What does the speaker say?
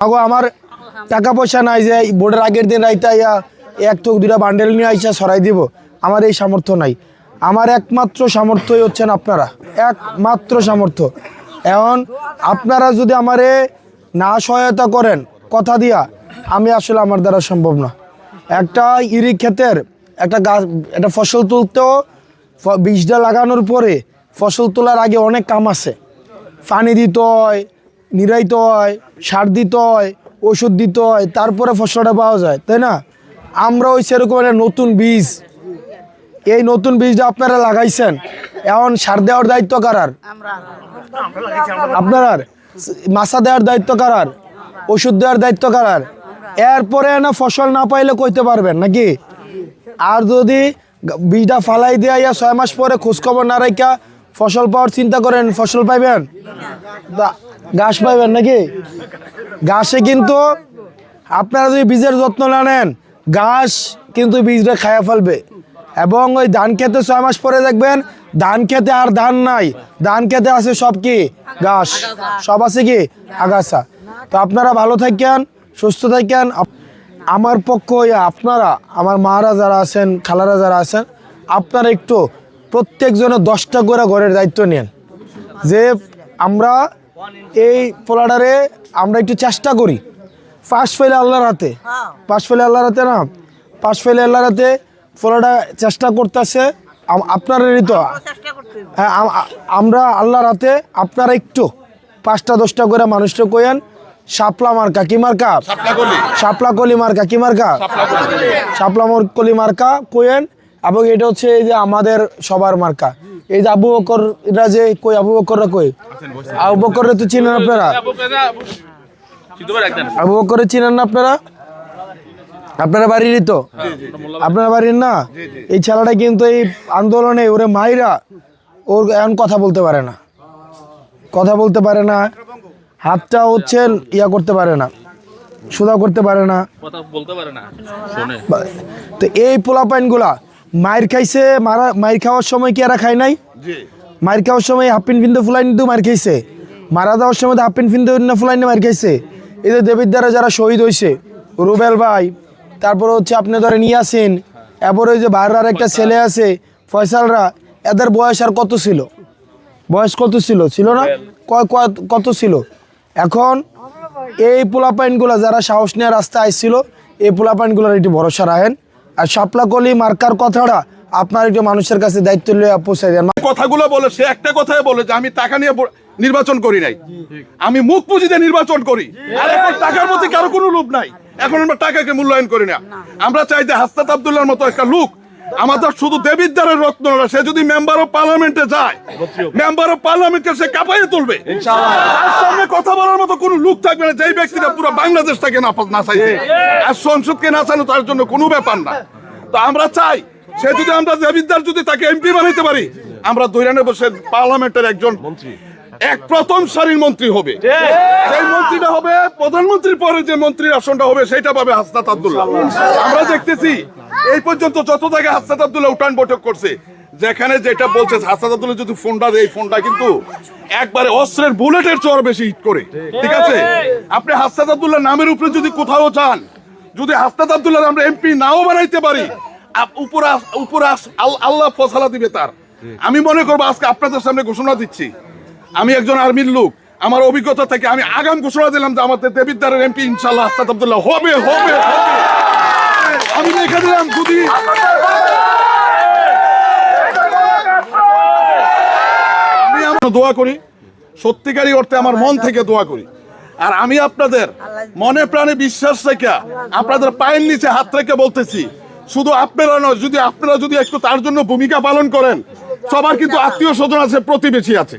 আগো, আমার টাকা পয়সা নাই যে বোর্ডের আগের দিন রাইতে আইয়া এক তো দুটা বান্ডেল নিয়ে আইসা সরাই দিব। আমার এই সামর্থ্য নাই। আমার একমাত্র সামর্থ্যই হচ্ছেন আপনারা। একমাত্র সামর্থ্য। এখন আপনারা যদি আমারে না সহায়তা করেন, কথা দিয়া, আমি আসলে আমার দ্বারা সম্ভব না। একটা ইরি ক্ষেতের একটা গাছ, একটা ফসল তুলতেও বীজটা লাগানোর পরে ফসল তোলার আগে অনেক কাম আছে। পানি দিতে হয় নিরাইতে হয় সার দিতে হয়, ওষুধ দিতে হয়, তারপরে ফসলটা পাওয়া যায়, তাই না? আমরা ওই সেরকম একটা নতুন বীজ, এই নতুন বীজটা আপনারা লাগাইছেন, এখন সার দেওয়ার দায়িত্ব কারার? আপনার মাছা দেওয়ার দায়িত্ব কারার? ওষুধ দেওয়ার দায়িত্ব কারার? এরপরে না ফসল না পাইলে কইতে পারবেন, নাকি? আর যদি বীজটা ফালাই দেয়া ইয়া ছয় মাস পরে খোঁজখবর না রাখা ফসল পাওয়ার চিন্তা করেন, ফসল পাইবেন? ঘাস পাইবেন নাকি? ঘাসে কিন্তু আপনারা যদি বীজের যত্ন না নেন, ঘাস কিন্তু বীজটা খায়া ফেলবে। এবং ওই ধান খেতে ছয় মাস পরে দেখবেন, ধান খেতে আর ধান নাই। ধান খেতে আছে সব কি? ঘাস। সব আছে কি? আগাছা। তো আপনারা ভালো থাকেন, সুস্থ থাকেন। আমার পক্ষ আপনারা, আমার মারা যারা আছেন, খালারা যারা আছেন, আপনারা একটু প্রত্যেকজনের দশটা করে ঘরের দায়িত্ব নেন। যে আমরা এই পোলাডারে আমরা একটু চেষ্টা করি। পাশ ফেলে আল্লাহর হাতে। পাশ ফেলে আল্লাহর হাতে না? পাশ ফেলে আল্লাহর হাতে পোলাডা চেষ্টা করতেছে। আপনারাই তো হ্যাঁ আমরা আল্লাহর হাতে আপনারা একটু পাঁচটা দশটা করে মানুষটা কইেন শাপলা মার্কা কি মার্কা? শাপলা কলি। মার্কা কি মার্কা? শাপলা কলি। মার্কা কোয়েন এবং এটা হচ্ছে এই যে আমাদের সবার মার্কা। এই যে আবু বকর এরা যে কই আবু বকররা কই? আবু বকররা তো চিনেন আপনারা? আবু বকরে চিনেন না আপনারা? আপনারা বাড়িরই তো? আপনারা বাড়ির না? এই ছেলেটা কিন্তু এই আন্দোলনে ওরে মাইরা ওর এখন কথা বলতে পারে না। কথা বলতে পারে না। হাতটা হচ্ছে ইয়া করতে পারে না। সুদা করতে পারে না। কথা বলতে পারে না। তো এই পোলাপাইনগুলা মায়ের খাইছে মারা মায়ের খাওয়ার সময় কি এরা খায় নাই? মায়ের খাওয়ার সময় হাফ প্যান্ট ফিনতে ফুলাই নিতে মার খাইছে। মারা যাওয়ার সময় হাফ প্যান্ট ফিনতে না ফুলাই নিয়ে মার খাইছে। এই যে দেবীর দ্বারা যারা শহীদ হয়েছে রুবেল ভাই তারপরে হচ্ছে আপনি ধরেন ইয়াসিন এরপরে ওই যে বাইরের একটা ছেলে আছে ফয়সালরা এদের বয়স আর কত ছিল? বয়স কত ছিল? ছিল না? কত ছিল? এখন এই পোলাপাইনগুলো যারা সাহস নিয়ে রাস্তায় আসছিল এই পোলাপাইনগুলোর একটু ভরসা রাখেন। আর শাপলাকলি মার্কার কথাটা আপনার একটু মানুষের কাছে দায়িত্ব লিয়ে পৌঁছাই দেন। কথাগুলো বলে সে একটা কথাই বলে যে আমি টাকা নিয়ে নির্বাচন করি নাই। আমি মুখ পুঁজিতে নির্বাচন করি। আর এখন টাকার মধ্যে কারও কোনো লোভ নাই। এখন আমরা টাকাকে মূল্যায়ন করি না। আমরা চাই যে হাস্তাত আবদুল্লার মতো একটা লোক আমাদের শুধু দেবিদ্বারের রত্ন না, সে যদি মেম্বার অফ পার্লামেন্টে যায় মেম্বার অফ পার্লামেন্টকে সে কাঁপাইয়ে তুলবে। তার সামনে কথা বলার মতো কোনো লোক থাকবে না যেই ব্যক্তিটা পুরো বাংলাদেশটাকে না নাচাইছে আর সংসদকে নাচানো তার জন্য কোনো ব্যাপার না। তো আমরা চাই সে যদি আমরা দেবিদ্দার যদি তাকে এমপি বানাইতে পারি আমরা দৈরানে বসে পার্লামেন্টের একজন এক প্রথম সারির মন্ত্রী হবে। সেই মন্ত্রীটা হবে প্রধানমন্ত্রীর পরে যে মন্ত্রীর আসনটা হবে সেটা পাবে হাসনাত আব্দুল্লাহ। আমরা দেখতেছি এই পর্যন্ত যত জায়গায় হাসনাত আব্দুল্লাহ উঠান বৈঠক করছে, যেখানে যেটা বলছে হাসনাত আব্দুল্লাহ যদি ফোনটা দেয়, এই ফোনটা কিন্তু একবারে অস্ত্রের বুলেটের চর বেশি হিট করে। ঠিক আছে? আপনি হাসনাত আব্দুল্লাহ নামের উপরে যদি কোথাও চান যদি হাসনাত আব্দুল্লাহ আমরা এমপি নাও বানাইতে পারি উপরে আল্লাহ ফসলা দিবে তার। আমি মনে করব আজকে আপনাদের সামনে ঘোষণা দিচ্ছি। আমি একজন আর্মির লোক। আমার অভিজ্ঞতা থেকে আমি আগাম ঘোষণা দিলাম যে আমাদের দেবিদ্দারের এমপি ইনশাল্লাহ হাসনাত আব্দুল্লাহ হবে হবে হবে। আমি লিখে দিলাম আমার দোয়া করি সত্যিকারই অর্থে আমার মন থেকে দোয়া করি। আর আমি আপনাদের মনে প্রাণে বিশ্বাস রেখে আপনাদের পায়ের নিচে হাত রেখে বলতেছি, শুধু আপনারা নয়, যদি আপনারা যদি একটু তার জন্য ভূমিকা পালন করেন, সবার কিন্তু আত্মীয় স্বজন আছে, প্রতিবেশী আছে।